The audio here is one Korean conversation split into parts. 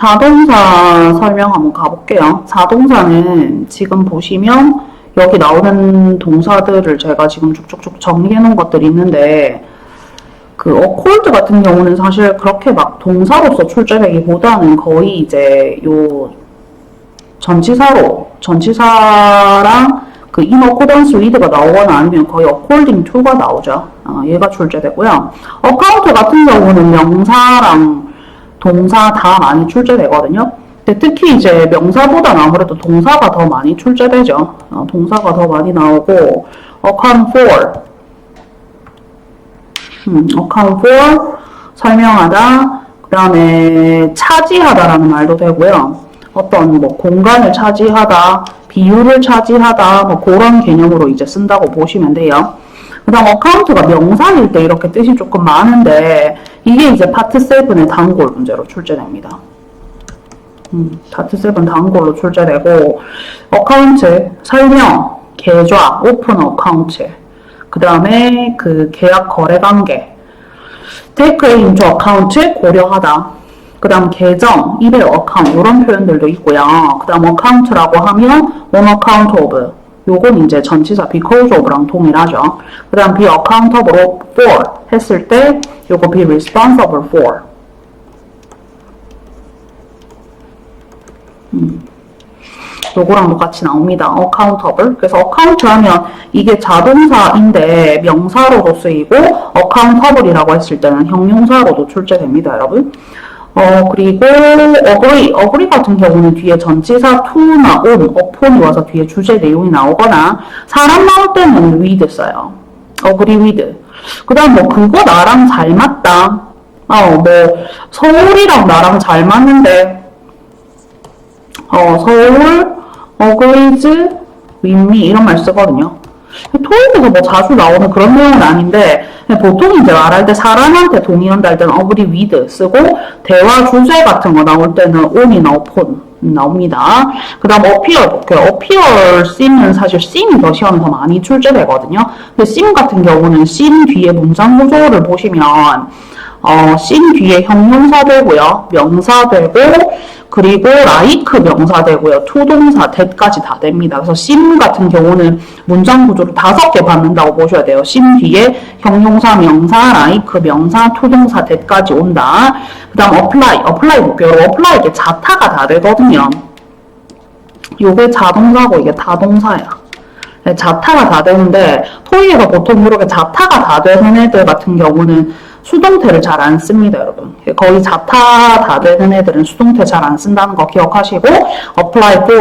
자동사 설명 한번 가볼게요. 자동사는 지금 보시면 여기 나오는 동사들을 제가 지금 쭉쭉쭉 정리해 놓은 것들이 있는데 그 어콜드 같은 경우는 사실 그렇게 막 동사로서 출제되기보다는 거의 이제 요 전치사로 전치사랑 그 in accordance with가 나오거나 아니면 거의 according to가 나오죠. 어, 얘가 출제되고요. account 같은 경우는 명사랑 동사 다 많이 출제되거든요. 근데 특히 이제 명사보다는 아무래도 동사가 더 많이 출제되죠. 어, 동사가 더 많이 나오고 account for 음, account for 설명하다 그 다음에 차지하다라는 말도 되고요. 어떤 뭐 공간을 차지하다, 비율을 차지하다 뭐 그런 개념으로 이제 쓴다고 보시면 돼요. 그 다음 어카운트가 명사일 때 이렇게 뜻이 조금 많은데 이게 이제 파트 7의 단골 문제로 출제됩니다. 음, 파트 7 단골로 출제되고 어카운트 설명, 계좌, 오픈 어카운트 그 다음에 그 계약 거래 관계 take into account 고려하다 그 다음 계정, 이베 어카운트 이런 표현들도 있고요. 그 다음 어카운트라고 하면 on account of 요건 이제 전치사 because of랑 동일하죠. 그 다음 be accountable for 했을 때 요거 be responsible for 음. 요거랑 똑같이 나옵니다. accountable. 그래서 account 하면 이게 자동사인데 명사로도 쓰이고 accountable이라고 했을 때는 형용사로도 출제됩니다, 여러분. 어, 그리고 agree, agree 같은 경우는 뒤에 전치사 to나 on, upon이 와서 뒤에 주제 내용이 나오거나 사람 나올 때는 with 써요. agree with. 그 다음 뭐 그거 나랑 잘 맞다. 어, 뭐 서울이랑 나랑 잘 맞는데 어, 서울 with me 이런 말 쓰거든요. 토익에서 뭐 자주 나오는 그런 내용은 아닌데 보통 이제 말할 때 사람한테 동의한다 할 때는 agree with 쓰고 대화 주제 같은 거 나올 때는 on이나 upon 나옵니다. 그 다음 appear 볼게요. appear 씬은 사실 씬이 더 시험에 더 많이 출제되거든요. 근데 씬 같은 경우는 씬 뒤에 문장 구조를 보시면 어, 씬 뒤에 형용사 되고요. 명사 되고 그리고 like 명사 되고요. 투동사 that까지 다 됩니다. 그래서 씬 같은 경우는 문장 구조를 다섯 개 받는다고 보셔야 돼요. 씬 뒤에 형용사, 명사, like 명사, 투동사 that까지 온다. 그 다음 apply, apply 볼게요. apply 이게 자타가 다 되거든요. 요게 자동사고 이게 타동사야. 네, 자타가 다 되는데 토익에서 보통 이렇게 자타가 다 되는 애들 같은 경우는 수동태를 잘 안 씁니다, 여러분. 거의 자타 다 되는 애들은 수동태 잘 안 쓴다는 거 기억하시고 apply for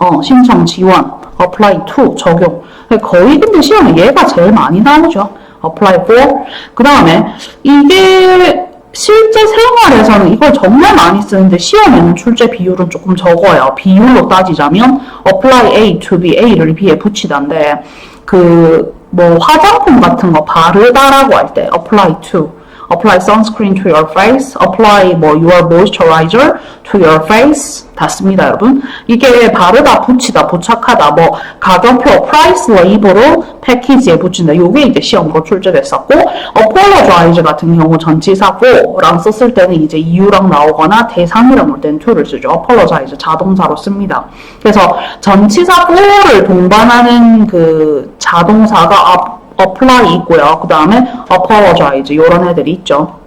어, 신청 지원 apply to 적용 거의 근데 시험에 얘가 제일 많이 나오죠. apply for 그 다음에 이게 실제 생활에서는 이걸 정말 많이 쓰는데 시험에는 출제 비율은 조금 적어요. 비율로 따지자면 apply A to B, A를 B에 붙이던데 그 뭐 화장품 같은 거 바르다라고 할 때 apply to apply sunscreen to your face, apply 뭐 your moisturizer to your face 다 씁니다, 여러분. 이게 바르다, 붙이다, 부착하다, 뭐 가격표, price와 입으로 패키지에 붙인다. 요게 이제 시험으로 출제됐었고 apologize 같은 경우 전치사 for랑 썼을 때는 이제 이유랑 나오거나 대상이랑 올 때는 to를 쓰죠. apologize 자동사로 씁니다. 그래서 전치사 for를 동반하는 그 자동사가 apply 있고요. 그 다음에 apologize 이런 애들이 있죠.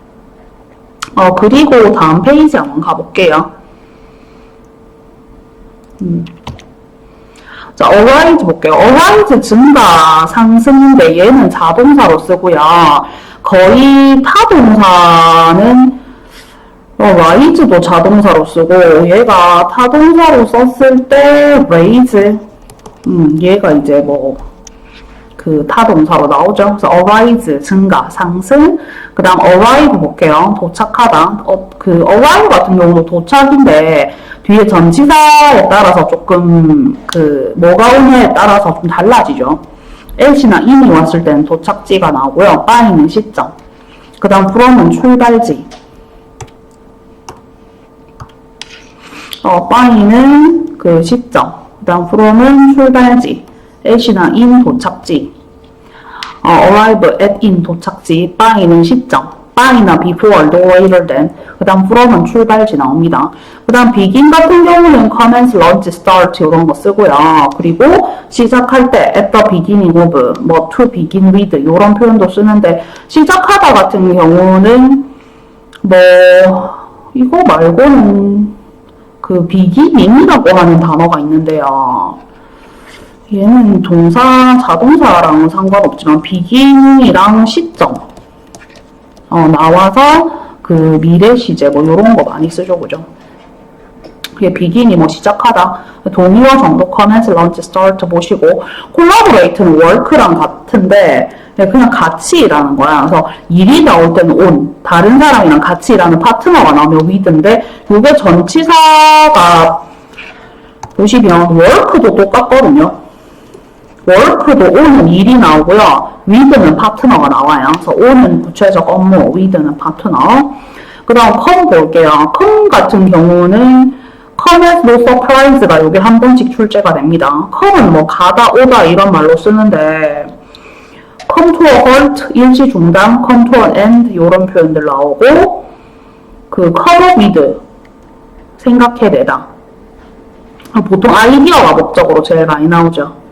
어, 그리고 다음 페이지 한번 가볼게요. 음. 자, arise 볼게요. arise 증가, 상승인데 얘는 자동사로 쓰고요. 거의 타동사는 어, rise도 자동사로 쓰고 얘가 타동사로 썼을 때 raise 음, 얘가 이제 뭐 그 타동사로 나오죠. 그래서 arise 증가, 상승. 그다음 arrive 볼게요. 도착하다. 어, 그 arrive 같은 경우도 도착인데 뒤에 전치사에 따라서 조금 그 뭐가 오냐에 따라서 좀 달라지죠. el시나 in이 왔을 때는 도착지가 나오고요. by는 시점. 그다음 from은 출발지. 어, by는 그 시점. 그다음 from은 출발지. el시나 in 도착 지. 어, arrive at in 도착지, by는 시점. by나 before도 later than. 그 다음 from은 출발지 나옵니다. 그 다음 begin 같은 경우는 commence, launch, start 이런 거 쓰고요. 그리고 시작할 때 at the beginning of, 뭐 to begin with 이런 표현도 쓰는데 시작하다 같은 경우는 뭐 이거 말고는 그 beginning이라고 하는 단어가 있는데요. 얘는 동사, 자동사랑은 상관없지만 beginning이랑 시점 어, 나와서 그 미래 시제 뭐 이런 거 많이 쓰죠, 그죠? 그게 begin이 뭐 시작하다 동의어 정도 commence, launch, start 보시고 collaborate는 work랑 같은데 네, 그냥 같이 일하는 거야. 그래서 일이 나올 때는 on, 다른 사람이랑 같이 일하는 파트너가 나오면 with인데 이게 전치사가 보시면 work도 똑같거든요. Work도 on은 일이 나오고요. with는 파트너가 나와요. 그래서 on은 구체적 업무, with는 파트너. 그 다음 come 볼게요. come 같은 경우는 as no surprise가 여기 한 번씩 출제가 됩니다. come은 뭐 가다, 오다 이런 말로 쓰는데 to a halt, 일시 중단, to an end 이런 표현들 나오고 그 up with 생각해내다. 보통 아이디어가 목적으로 제일 많이 나오죠.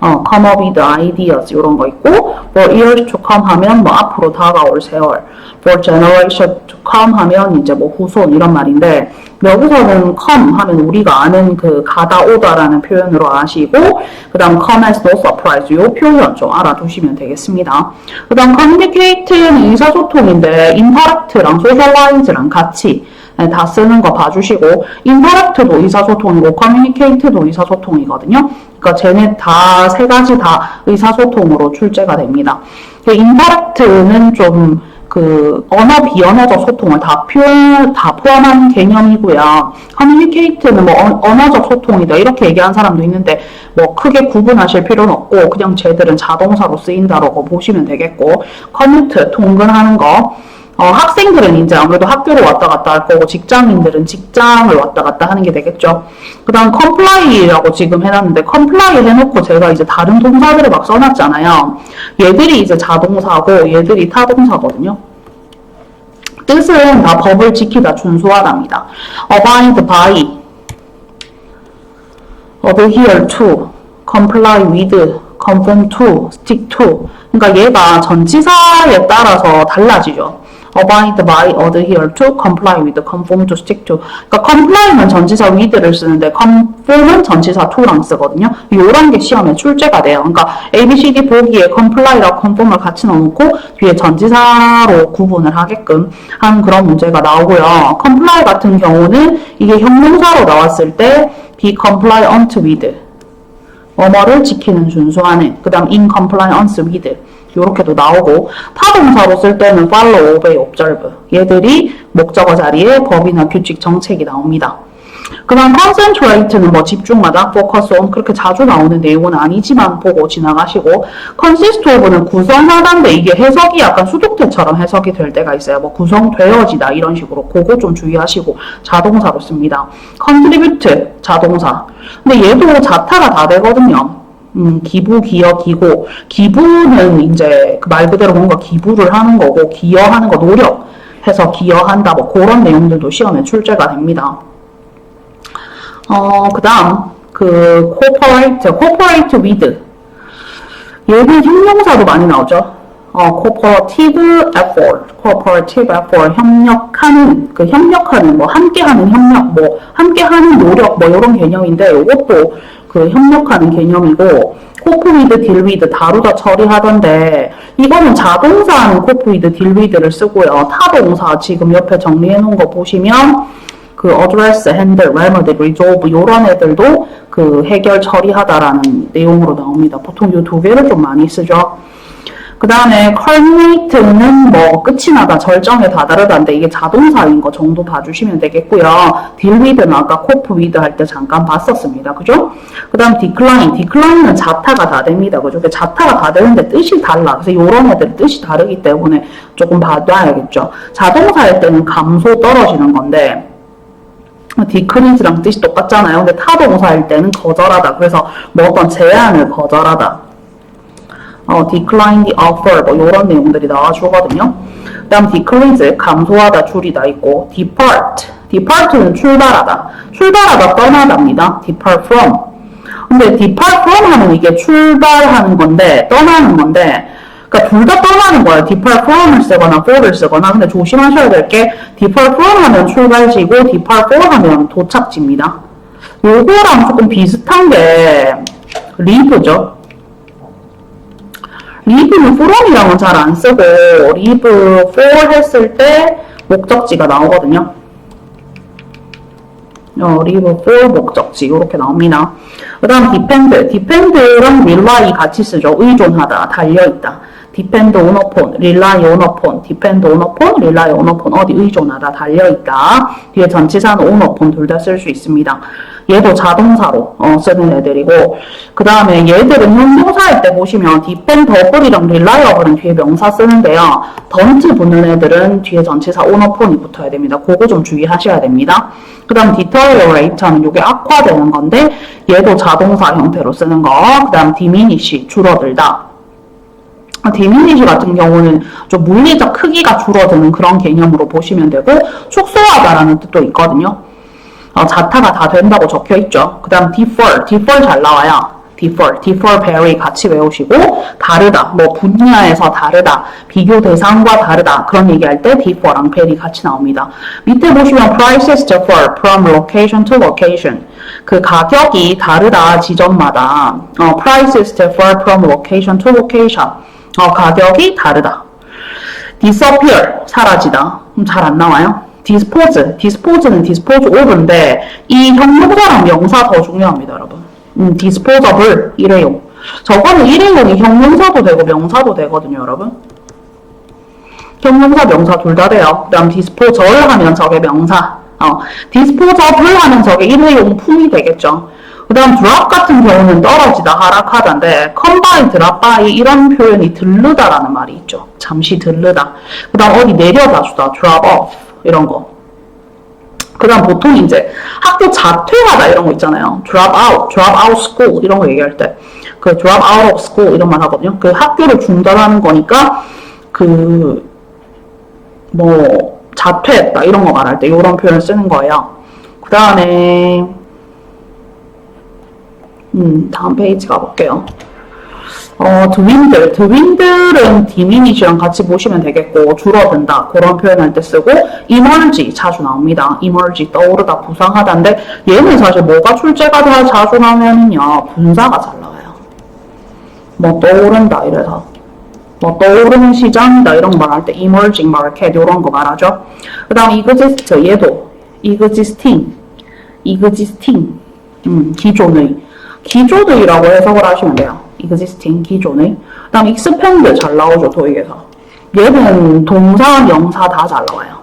어, come up with ideas 이런 거 있고 for years to come 하면 뭐 앞으로 다가올 세월 for generation to come 하면 이제 뭐 후손 이런 말인데 여기서는 come 하면 우리가 아는 그 가다 오다라는 표현으로 아시고 그 다음 come as no surprise 이 표현 좀 알아두시면 되겠습니다. 그 다음 communicate는 의사소통인데 interact랑 socialize랑 같이 네, 다 쓰는 거 봐주시고 인터랙트도 의사소통이고 커뮤니케이트도 의사소통이거든요. 그러니까 쟤네 다 세 가지 다 의사소통으로 출제가 됩니다. 인터랙트는 좀 그 언어 비언어적 소통을 다 표현 다 포함한 개념이고요. 커뮤니케이트는 뭐 언- 언어적 소통이다 이렇게 얘기하는 사람도 있는데 뭐 크게 구분하실 필요는 없고 그냥 쟤들은 자동사로 쓰인다라고 보시면 되겠고 커뮤트 통근하는 거 어, 학생들은 이제 아무래도 학교를 왔다 갔다 할 거고 직장인들은 직장을 왔다 갔다 하는 게 되겠죠. 그 다음 comply라고 지금 해놨는데 comply 해놓고 제가 이제 다른 동사들을 막 써놨잖아요. 얘들이 이제 자동사고 얘들이 타동사거든요. 뜻은 다 법을 지키다 준수하답니다. abide by, adhere to, comply with, conform to, stick to. 그러니까 얘가 전치사에 따라서 달라지죠. Abide by, adhere to, comply with, conform to, stick to. 그러니까 comply는 전치사 with를 쓰는데 conform은 전치사 to랑 쓰거든요. 요런 게 시험에 출제가 돼요. 그러니까 A, B, C, D 보기에 comply랑 conform을 같이 넣어놓고 뒤에 전치사로 구분을 하게끔 한 그런 문제가 나오고요. comply 같은 경우는 이게 형용사로 나왔을 때 be compliant with 뭐뭐를 지키는 준수하는 그 다음 in compliance with 요렇게도 나오고 타동사로 쓸 때는 follow, obey, observe 얘들이 목적어 자리에 법이나 규칙, 정책이 나옵니다. 그 다음 concentrate는 뭐 집중하다, focus on 그렇게 자주 나오는 내용은 아니지만 보고 지나가시고 consist of는 구성하다인데 이게 해석이 약간 수동태처럼 해석이 될 때가 있어요. 뭐 구성되어지다 이런 식으로 그거 좀 주의하시고 자동사로 씁니다. contribute 자동사 근데 얘도 자타가 다 되거든요. 음, 기부, 기여, 기고. 기부는 이제 그말 그대로 뭔가 기부를 하는 거고, 기여하는 거 노력해서 기여한다, 뭐 그런 내용들도 시험에 출제가 됩니다. 어, 그 다음, 그, corporate, corporate with. 얘는 형용사도 많이 나오죠. 어, cooperative effort, cooperative effort, 협력하는, 그 협력하는, 뭐, 함께하는 협력, 뭐, 함께하는 노력, 뭐, 이런 개념인데, 이것도 그 협력하는 개념이고, deal with, 다루다 처리하던데, 이거는 자동사는 deal with를 쓰고요. 타동사 지금 옆에 정리해 놓은 거 보시면, 그 address, handle, remedy, resolve 이런 애들도 그 해결 처리하다라는 내용으로 나옵니다. 보통 이 두 개를 좀 많이 쓰죠. 그 다음에 culminate는 뭐 끝이 나다, 절정에 다다르다인데 이게 자동사인 거 정도 봐주시면 되겠고요. with는 아까 cope with 할때 잠깐 봤었습니다. 그죠? 그 다음 decline, decline는 자타가 다 됩니다. 그죠? 그 자타가 다 되는데 뜻이 달라. 그래서 이런 애들 뜻이 다르기 때문에 조금 봐둬야겠죠. 자동사일 때는 감소 떨어지는 건데 디크리즈랑 뜻이 똑같잖아요. 근데 타동사일 때는 거절하다. 그래서 뭐 어떤 제안을 거절하다. 어, decline the offer 뭐 이런 내용들이 나와주거든요. 그 다음 decrease, 감소하다, 줄이다 있고, depart, depart는 출발하다. 출발하다, 떠나다입니다. depart from. 근데 depart from 하면 이게 출발하는 건데, 떠나는 건데, 그러니까 둘 다 떠나는 거예요. depart from을 쓰거나 for를 쓰거나. 근데 조심하셔야 될 게, depart from 하면 출발지고, depart for 하면 도착지입니다. 요거랑 조금 비슷한 게, leave죠. Leave는 from이랑은 잘 안 쓰고, leave for 했을 때 목적지가 나오거든요. 어, leave for 목적지 이렇게 나옵니다. 그 다음 depend, depend랑 rely 같이 쓰죠. 의존하다, 달려있다. Depend on upon, rely on upon, depend on upon, rely on upon 어디 의존하다, 달려있다. 뒤에 전치사는 on upon 둘 다 쓸 수 있습니다. 얘도 자동사로 어, 쓰는 애들이고 그 다음에 얘들은 형용사일 때 보시면 depend, double이랑 reliable은 뒤에 명사 쓰는데요. 던트 붙는 애들은 뒤에 전치사 on upon이 붙어야 됩니다. 그거 좀 주의하셔야 됩니다. 그 다음 deteriorate는 이게 악화되는 건데 얘도 자동사 형태로 쓰는 거. 그 다음 diminish, 줄어들다. 디미니시 같은 경우는 좀 물리적 크기가 줄어드는 그런 개념으로 보시면 되고 축소하다라는 뜻도 있거든요. 어, 자타가 다 된다고 적혀 있죠. 그 다음 defer, defer 잘 나와요. defer, defer very 같이 외우시고 다르다, 뭐 분야에서 다르다, 비교 대상과 다르다 그런 얘기할 때 differ랑 very 같이 나옵니다. 밑에 보시면 prices differ from location to location 그 가격이 다르다 지점마다 어, prices differ from location to location 어, 가격이 다르다. disappear, 사라지다. 잘 안 나와요. dispose, dispose는 dispose of인데 이 형용사랑 명사 더 중요합니다, 여러분. 음, disposable, 일회용. 저거는 일회용이 형용사도 되고 명사도 되거든요, 여러분. 형용사, 명사 둘 다 돼요. 그 다음 disposal 하면 저게 명사. 어, disposable 하면 저게 일회용품이 되겠죠. 그 다음 drop 같은 경우는 떨어지다, combine, drop by 이런 표현이 들르다라는 말이 있죠. 잠시 들르다. 그 다음 어디 내려다 주다, drop off 이런 거. 그 다음 보통 이제 학교 자퇴하다 이런 거 있잖아요. drop out, drop 이런 거 얘기할 때. 그 drop out of 이런 말 하거든요. 그 학교를 중단하는 거니까 그 뭐 자퇴했다 이런 거 말할 때 이런 표현 쓰는 거예요. 그 다음에 음, 다음 페이지 가볼게요. 어, 드윈들. 드윈들은 디미니시랑 같이 보시면 되겠고, 줄어든다. 그런 표현할 때 쓰고, emerge 자주 나옵니다. emerge 떠오르다, 부상하다인데, 얘는 사실 뭐가 출제가 더 자주 나오면은요, 분사가 잘 나와요. 뭐 떠오른다, 이래서. 뭐 떠오르는 시장이다, 이런 거 말할 때, emerging market, 이런 거 말하죠. 그 다음 exist, 얘도, existing, existing, 음, 기존의. 기존의라고 해석을 하시면 돼요. existing 기존의. 그다음 expand 잘 나오죠 도익에서. 얘는 동사, 명사 다 잘 나와요.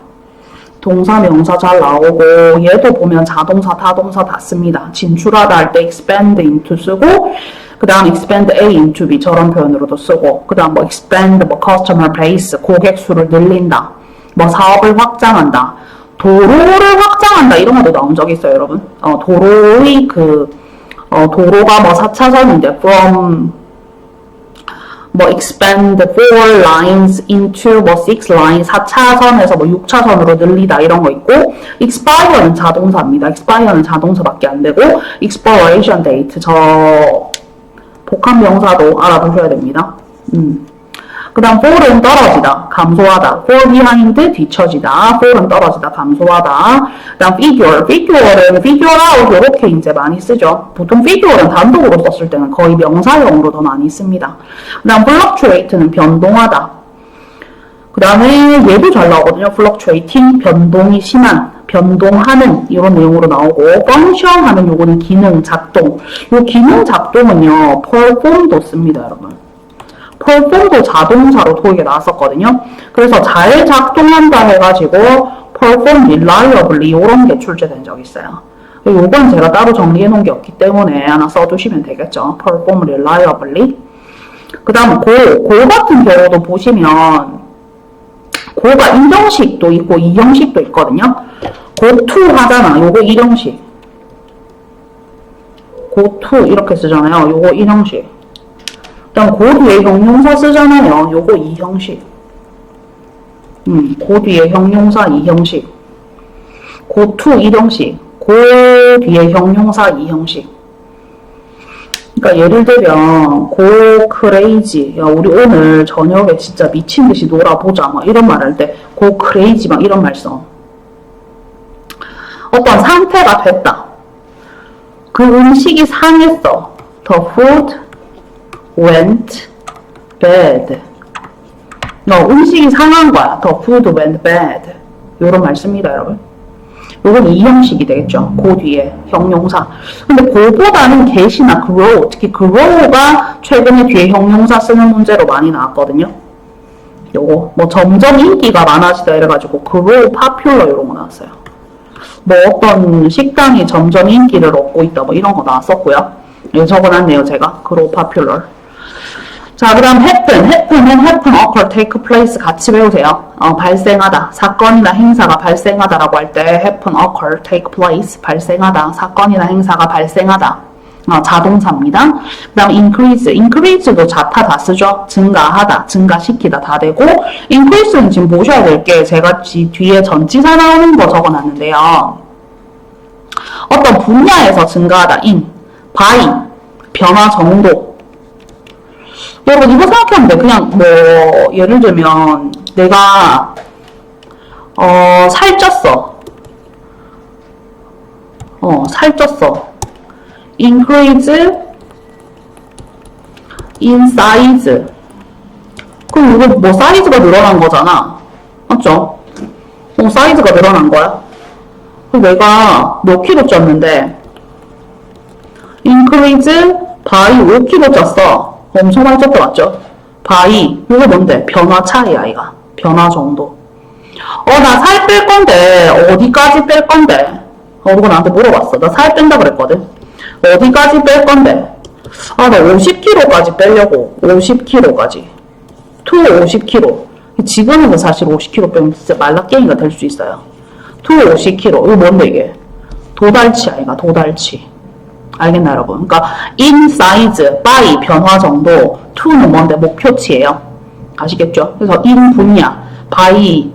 동사, 명사 잘 나오고 얘도 보면 자동사, 타동사 다 씁니다. 진출하다 할 때 expand into 쓰고 그 다음 expand A into B 저런 표현으로도 쓰고 그 다음 뭐 expand 뭐 customer base 고객 수를 늘린다. 뭐 사업을 확장한다. 도로를 확장한다 이런 것도 나온 적이 있어요 여러분. 어, 도로의 그 어, 도로가 뭐 4차선인데 from 뭐 expand four lines into 뭐 six lines 4차선에서 뭐 6차선으로 늘리다 이런 거 있고 expire는 자동사입니다. expire는 자동사밖에 안 되고 expiration date 저 복합 명사도 알아두셔야 됩니다. 음. 그 다음 fall은 떨어지다, 감소하다. fall behind 뒤처지다. fall은 떨어지다, 감소하다. 그 다음 figure, figure는 figure out 이렇게 이제 많이 쓰죠. 보통 figure는 단독으로 썼을 때는 거의 명사형으로 더 많이 씁니다. 그 다음 fluctuate는 변동하다. 그 다음에 얘도 잘 나오거든요. fluctuating, 변동이 심한, 변동하는 이런 내용으로 나오고 function 하면 요거는 기능, 작동. 요 기능 작동은요, perform도 씁니다, 여러분. Perform도 자동사로 토익에 나왔었거든요. 그래서 잘 작동한다 해가지고 perform reliably 이런 게 출제된 적이 있어요. 요건 제가 따로 정리해 놓은 게 없기 때문에 하나 써두시면 되겠죠. perform reliably. 그 다음 고, 고 같은 경우도 보시면 고가 1형식도 있고 2형식도 있거든요. 고2 하잖아. 요거 1형식. 고2 이렇게 쓰잖아요. 요거 1형식. 그다음 그 뒤에 형용사 쓰잖아요. 요거 이 형식. 음, 그 뒤에 형용사 이 형식. 고투 이 형식. 그 뒤에 형용사 이 형식. 그러니까 예를 들면 고 크레이지 야 우리 오늘 저녁에 진짜 미친 듯이 놀아보자 막 이런 말 할 때 고 크레이지 막 이런 말 써. 어떤 상태가 됐다. 그 음식이 상했어. The food went bad. 너 음식이 상한 거야. The food went bad. 요런 말 씁니다, 여러분. 요건 이 형식이 되겠죠. 그 뒤에 형용사. 근데 그보다는 get이나 grow, 특히 grow가 최근에 뒤에 형용사 쓰는 문제로 많이 나왔거든요. 요거 뭐 점점 인기가 많아지다 이래가지고 grow popular 이런 거 나왔어요. 뭐 어떤 식당이 점점 인기를 얻고 있다 뭐 이런 거 나왔었고요. 적어놨네요 제가 grow popular. 자, 그 다음 happen. happen은 happen, occur, take place 같이 배우세요. 어, 발생하다. 사건이나 행사가 발생하다라고 할 때 happen, occur, take place, 발생하다. 사건이나 행사가 발생하다. 어, 자동사입니다. 그 다음 increase. increase도 자타 다 쓰죠. 증가하다, 증가시키다 다 되고 increase는 지금 보셔야 될 게 제가 지- 뒤에 전치사 나오는 거 적어놨는데요. 어떤 분야에서 증가하다, in, by, 변화 정도, 여러분 이거 생각하면 돼. 그냥 뭐 예를 들면 내가 어 살쪘어. 어 살쪘어. increase in size. 그럼 이거 뭐 사이즈가 늘어난 거잖아. 맞죠? 어 사이즈가 늘어난 거야. 그럼 내가 몇 킬로 쪘는데 increase by 5kg 쪘어. 엄청 많이 쪘다 맞죠? by 이거 뭔데? 변화 차이 아이가. 변화 정도. 어 나 살 뺄 건데 어디까지 뺄 건데? 어 누가 나한테 물어봤어. 나 살 뺀다 그랬거든. 어디까지 뺄 건데? 아 나 50kg까지 빼려고. 50kg까지. to 50kg. 지금은 사실 50kg 빼면 진짜 말라깽이가 될 수 있어요. to 50kg. 이거 뭔데 이게? 도달치 아이가 도달치. 알겠나 여러분? 그러니까 in size, by 변화 정도, to는 뭔데 목표치예요. 아시겠죠? 그래서 in 분야, by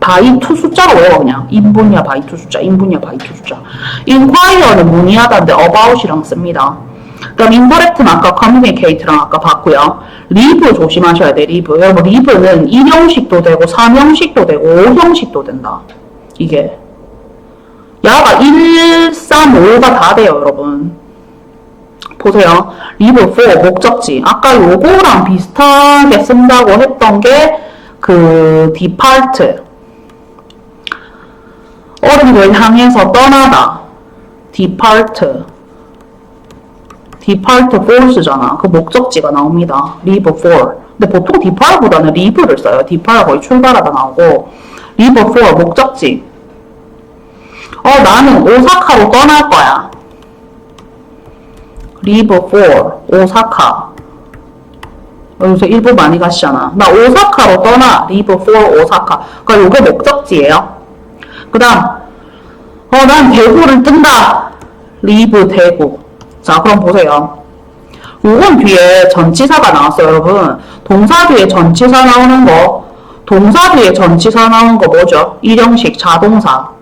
by to 숫자로 외워 그냥 in 분야 by to 숫자, in 분야 by to 숫자. inquire는 문의하다인데 about이랑 씁니다. 그럼 interact는 아까 communicate랑 아까 봤고요. live 조심하셔야 돼. live. 여러분 live는 1형식도 되고 3형식도 되고 5형식도 된다. 이게 야가 1, 3, 5가 다 돼요, 여러분. 보세요. 리브 4, 목적지. 아까 요거랑 비슷하게 쓴다고 했던 게, 그, depart. 어른들 향해서 떠나다. depart. depart force잖아. 그 목적지가 나옵니다. leave for. 근데 보통 depart보다는 leave를 써요. depart가 거의 출발하다 나오고, leave for, 목적지. 어, 나는 오사카로 떠날 거야. for 오사카. 어, 요새 일본 많이 가시잖아. 나 오사카로 떠나. for 오사카. 그러니까 요게 목적지예요. 그 다음, 어, 난 대구를 뜬다. leave 대구. 자, 그럼 보세요. 요건 뒤에 전치사가 나왔어요, 여러분. 동사 뒤에 전치사 나오는 거, 동사 뒤에 전치사 나오는 거 뭐죠? 일형식 자동사.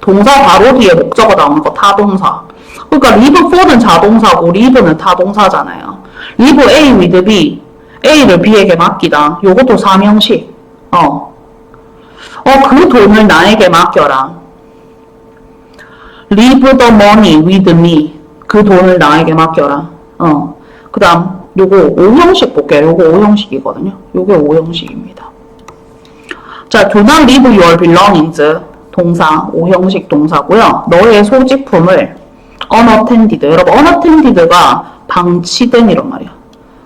동사 바로 뒤에 목적어 나오는 거 타동사. 그러니까 live for는 자동사고 live는 타동사잖아요. live A with B. A를 B에게 맡기다. 요것도 사명식. 어. 어, 그 돈을 나에게 맡겨라. leave the money with me. 그 돈을 나에게 맡겨라. 어. 그 다음, 요거 5형식 볼게요. 요거 5형식이거든요. 요게 5형식입니다. 자, do not leave your belongings. 동사, 5형식 동사고요. 너의 소지품을 unattended. 여러분, unattended가 방치된 이런 말이야.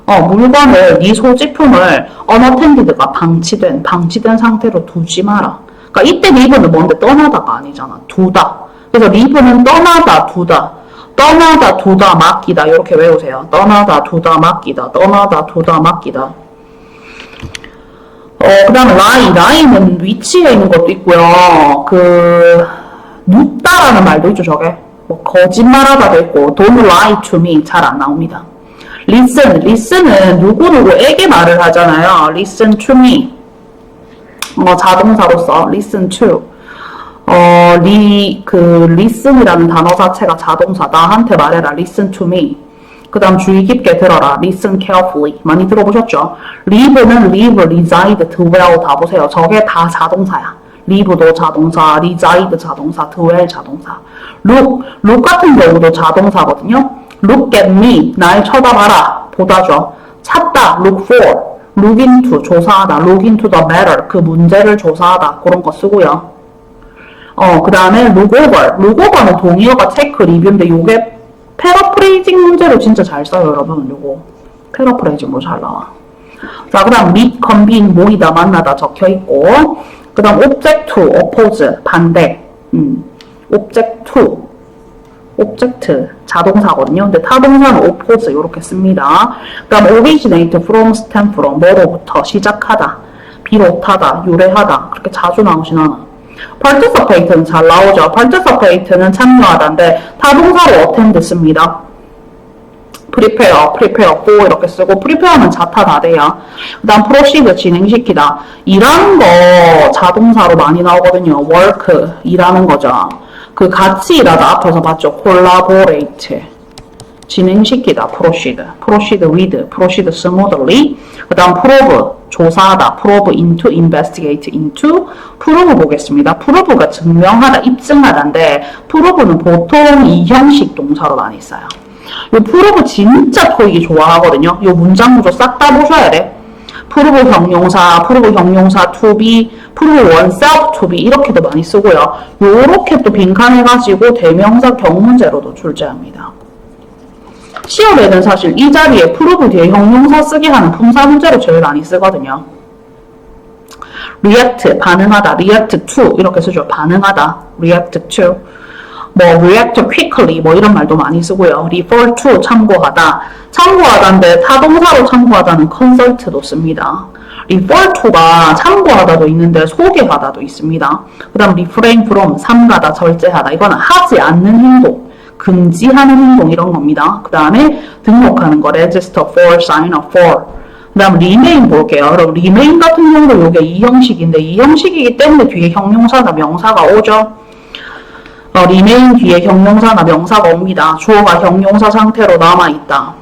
어, 물건을, 네 소지품을 unattended가 방치된, 방치된 상태로 두지 마라. 그러니까 이때 leave는 뭔데 떠나다가 아니잖아. 두다. 그래서 leave는 떠나다, 두다. 떠나다, 두다, 맡기다. 이렇게 외우세요. 떠나다, 두다, 맡기다. 떠나다, 두다, 맡기다. 어, 그 다음 lie. lie는 위치에 있는 것도 있고요. 그, 눕다라는 말도 있죠, 저게. 뭐, 거짓말하다도 있고, lie to me 잘안 나옵니다. listen. listen은 누구누구에게 말을 하잖아요. listen to me. 어, 자동사로서 listen to 어, 리, 그, listen이라는 단어 자체가 자동사. 나한테 말해라. listen to me. 그 다음 주의 깊게 들어라. listen carefully. 많이 들어보셨죠? live는 live, reside, dwell 다 보세요. 저게 다 자동사야. live도 자동사, reside 자동사, dwell 자동사. look, look 같은 경우도 자동사거든요. look at me. 날 쳐다봐라. 보다죠. 찾다. look for. look into. 조사하다. look into the matter. 그 문제를 조사하다. 그런 거 쓰고요. 어, 그 다음에 룩오버. 룩오버는 동의어가 체크 리뷰인데 요게 패러프레이징 문제로 진짜 잘 써요, 여러분. 요거. 패러프레이징으로 잘 나와. 자, 그 다음 meet, convene, 모이다, 만나다 적혀 있고. 그 다음 object to, oppose, 반대. 음, object to. object, 자동사거든요. 근데 타동사는 oppose, 이렇게 씁니다. 그 다음 originate from, stem from, 뭐로부터, 시작하다, 비롯하다, 유래하다. 그렇게 자주 않아. Participate는 잘 나오죠. participate는 참여하다인데 타동사로 attend 씁니다. prepare, prepare for 이렇게 쓰고 prepare는 자타 다 돼요. 그 다음 proceed 진행시키다. 일하는 거 자동사로 많이 나오거든요. work 일하는 거죠. 그 같이 일하다 앞에서 봤죠. collaborate 진행시키다 proceed, proceed with, proceed smoothly. 그 다음 prove 조사하다, prove into, investigate into, prove 보겠습니다. prove가 증명하다, 입증하다인데 prove는 보통 이 형식 동사로 많이 써요. 이 prove 진짜 토익이 좋아하거든요. 이 문장 구조 싹 다 보셔야 돼. prove 형용사, prove 형용사 to be, prove oneself to be 이렇게도 많이 쓰고요. 요렇게 또 빈칸해가지고 대명사 경문제로도 출제합니다. 시험에는 사실 이 자리에 프로브 뒤에 형용사 쓰기 하는 품사 문제로 제일 많이 쓰거든요. react, 반응하다, react to 이렇게 쓰죠. 반응하다, react to. 뭐 react quickly 뭐 이런 말도 많이 쓰고요. refer to 참고하다. 참고하다인데 타동사로 참고하다는 consult도 씁니다. refer to가 참고하다도 있는데 소개하다도 있습니다. 그 다음 refrain from 삼가다, 절제하다. 이거는 하지 않는 행동. 금지하는 행동 이런 겁니다. 그 다음에 등록하는 거 register for, sign up for. 그 다음 remain 볼게요. 그럼 remain 같은 경우도 이게 이 형식인데 이 형식이기 때문에 뒤에 형용사나 명사가 오죠. 어, remain 뒤에 형용사나 명사가 옵니다. 주어가 형용사 상태로 남아있다.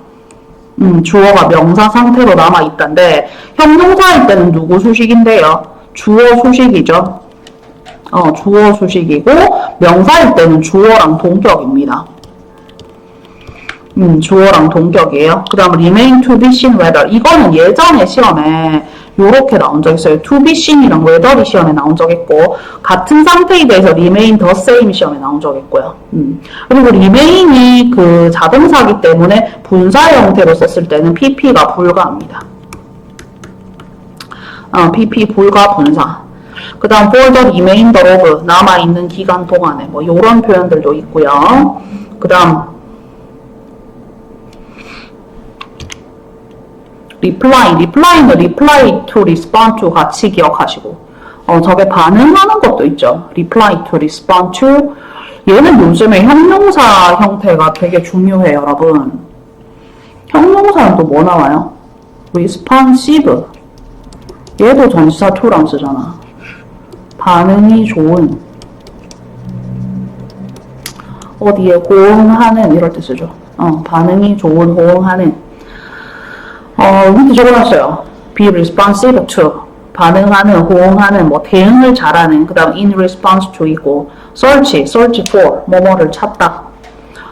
음, 주어가 명사 상태로 남아있다인데 형용사일 때는 누구 수식인데요? 주어 수식이죠. 어, 주어 수식이고 명사일 때는 주어랑 동격입니다. 음, 주어랑 동격이에요. 그 다음 remain to be seen whether 이거는 예전에 시험에 요렇게 나온 적 있어요. to be seen이랑 whether이 시험에 나온 적 있고 같은 상태에 대해서 remain the same 시험에 나온 적 있고요. 음. 그리고 remain이 그 자동사기 때문에 분사 형태로 썼을 때는 pp가 불가합니다. 어, pp 불가 분사. 그 다음 for the remainder of 남아있는 기간 동안에 뭐 요런 표현들도 있고요. 그 다음 reply, reply는 reply to respond to 같이 기억하시고 어, 저게 반응하는 것도 있죠. reply to respond to 얘는 요즘에 형용사 형태가 되게 중요해요, 여러분. 형용사는 또 뭐 나와요? responsive 얘도 전치사 to랑 쓰잖아. 반응이 좋은 어디에 호응하는 이럴 때 쓰죠. 어, 반응이 좋은 호응하는 어, 밑에 적어놨어요. be responsive to 반응하는, 호응하는, 뭐 대응을 잘하는, 그 다음 in response to 있고 search, search for 뭐뭐를 찾다.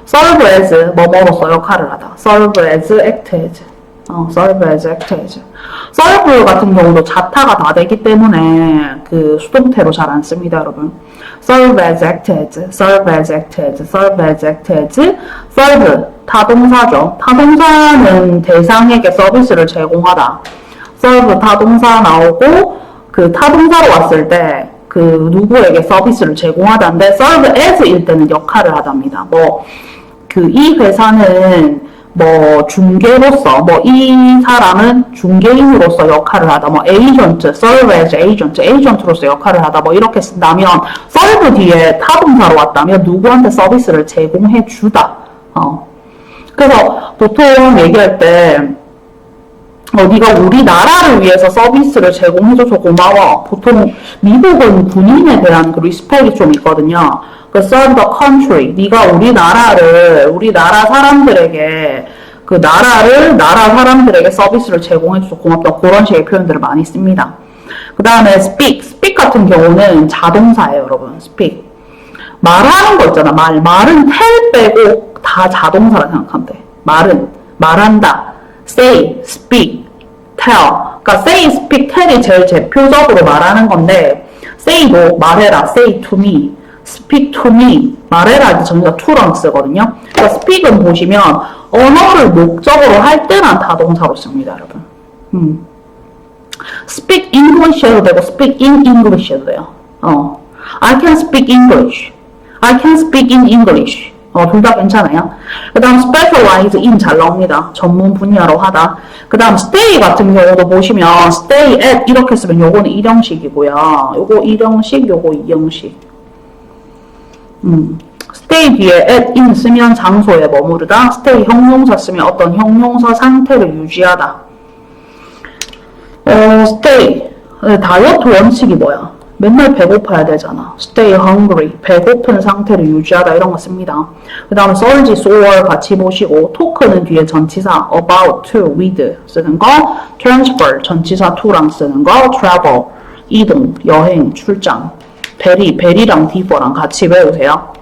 serve as 뭐뭐로서 역할을 하다. serve as, act as. 어, serve as, as. serve 같은 경우도 자타가 다 되기 때문에 그 수동태로 잘 안 씁니다, 여러분. serve as, act as, serve as, act as, serve 타동사죠. 타동사는 대상에게 서비스를 제공하다. serve 타동사 나오고 그 타동사로 왔을 때 그 누구에게 서비스를 제공하다인데 serve as일 때는 역할을 하답니다. 뭐 그 이 회사는 뭐 중개로서 뭐 이 사람은 중개인으로서 역할을 하다 뭐 에이전트, as agent, 에이전트로서 역할을 하다 뭐 이렇게 쓴다면 serve 뒤에 타동사로 왔다면 누구한테 서비스를 제공해 주다. 어. 그래서 보통 얘기할 때 어, 네가 우리나라를 위해서 서비스를 제공해줘서 고마워. 보통 미국은 군인에 대한 그 리스펙이 좀 있거든요. 그 serve the country. 네가 우리나라를 우리나라 사람들에게 그 나라를 나라 사람들에게 서비스를 제공해줘서 고맙다. 그런 식의 표현들을 많이 씁니다. 그 다음에 speak. speak 같은 경우는 자동사예요, 여러분. speak. 말하는 거 있잖아. 말. 말은 tell 빼고 다 자동사라 생각하면 돼. 말은 말한다. say, speak, tell. 그러니까 say, speak, tell이 제일 대표적으로 말하는 건데 say도 말해라. say to me. Me. 말해라 이제 정의가 to랑 쓰거든요. 그러니까 speak은 보시면 언어를 목적으로 할 때만 다동사로 씁니다, 여러분. 음. speak English 해도 되고 speak in English 해도 돼요. 어. I can speak English. I can speak in English. 어, 둘 다 괜찮아요. 그 다음 specialize in 잘 나옵니다. 전문 분야로 하다. 그 다음 stay 같은 경우도 보시면 stay at 이렇게 쓰면 요거는 일형식이고요. 요거 일형식, 요거 이형식. 음. stay 뒤에 at in 쓰면 장소에 머무르다. stay 형용사 쓰면 어떤 형용사 상태를 유지하다. 어, stay. 네, 다이어트 원칙이 뭐야? 맨날 배고파야 되잖아. stay hungry. 배고픈 상태를 유지하다 이런 거 씁니다. 그 다음에 surge, soar 같이 보시고 talk는 뒤에 전치사 about, to, with 쓰는 거 transfer, 전치사 to랑 쓰는 거 travel, 이동, 여행, 출장 베리, 베리랑 디퍼랑 같이 외우세요.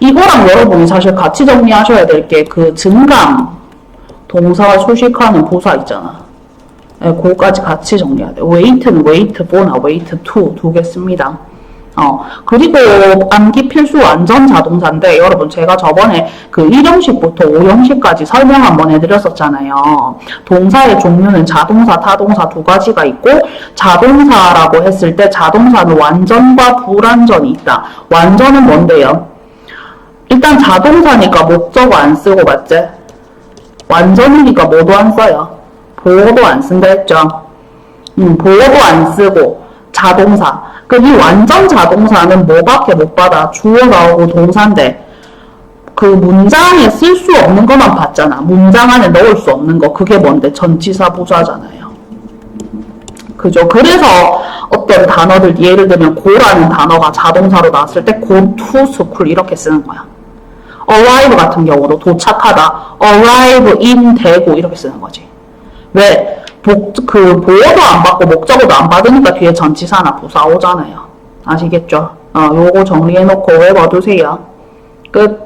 이거랑 여러분이 사실 같이 정리하셔야 될 게 그 증강 동사와 수식하는 부사 있잖아. 예, 그거까지 같이 정리해야 돼. 웨이트는 웨이트 4나 웨이트 2 두 개 씁니다. 어, 그리고 암기 필수 완전 자동사인데, 여러분, 제가 저번에 그 1형식부터 5형식까지 설명 한번 해드렸었잖아요. 동사의 종류는 자동사, 타동사 두 가지가 있고, 자동사라고 했을 때 자동사는 완전과 불완전이 있다. 완전은 뭔데요? 일단 자동사니까 목적어 안 쓰고, 맞지? 완전이니까 뭐도 안 써요. 보어도 안 쓴다 했죠. 음, 보어도 안 쓰고 자동사. 그이 완전 자동사는 뭐밖에 못 받아. 주어 나오고 동사인데 그 문장에 쓸 수 없는 것만 봤잖아. 문장 안에 넣을 수 없는 거. 그게 뭔데? 전치사 부사잖아요. 그죠? 그래서 어떤 단어들 예를 들면 고라는 단어가 자동사로 나왔을 때 go to school 이렇게 쓰는 거야. arrive 같은 경우도 도착하다. arrive in 대구 이렇게 쓰는 거지. 왜? 복, 그, 보호도 안 받고 목적어도 안 받으니까 뒤에 전치사나 부사 오잖아요. 아시겠죠? 어, 요거 정리해놓고 외워두세요. 끝.